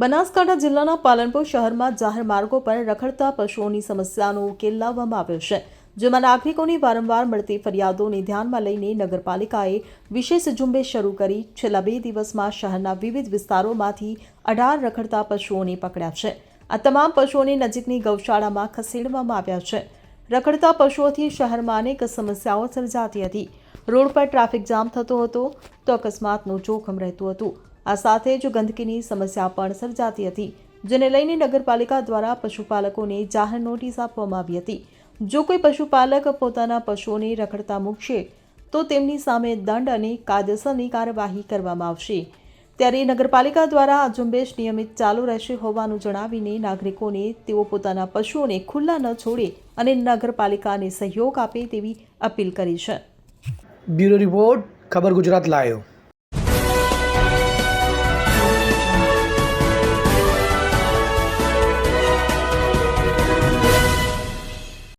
બનાસકાંઠા જિલ્લાના પાલનપુર શહેરમાં જાહેર માર્ગો પર રખડતા પશુઓની સમસ્યાનો ઉકેલ લાવવામાં આવ્યો છે, જેમાં નાગરિકોની વારંવાર મળતી ફરિયાદોને ધ્યાનમાં લઈને નગરપાલિકાએ વિશેષ ઝુંબેશ શરૂ કરી. છેલ્લા બે દિવસમાં શહેરના વિવિધ વિસ્તારોમાંથી અઢાર રખડતા પશુઓને પકડ્યા છે. આ તમામ પશુઓને નજીકની ગૌશાળામાં ખસેડવામાં આવ્યા છે. રખડતા પશુઓથી શહેરમાં અનેક સમસ્યાઓ સર્જાતી હતી. રોડ પર ટ્રાફિક જામ થતો હતો તો અકસ્માતનું જોખમ રહેતું હતું. આ સાથે જ ગંદકીની સમસ્યા પણ સર્જાતી હતી, જેને લઈને નગરપાલિકા દ્વારા પશુપાલકોને જાહેર નોટિસ આપવામાં આવી હતી. જો કોઈ પશુપાલક પોતાના પશુઓને રખડતા મૂકશે, તો તેમની સામે દંડ અને કાયદેસરની કાર્યવાહી કરવામાં આવશે. ત્યારે નગરપાલિકા દ્વારા આ ઝુંબેશ નિયમિત ચાલુ રહેશે હોવાનું જણાવીને નાગરિકોને તેઓ પોતાના પશુઓને ખુલ્લા ન છોડે અને નગરપાલિકાને સહયોગ આપે તેવી અપીલ કરી છે. બ્યુરો રિપોર્ટ, ખબર ગુજરાત લાયો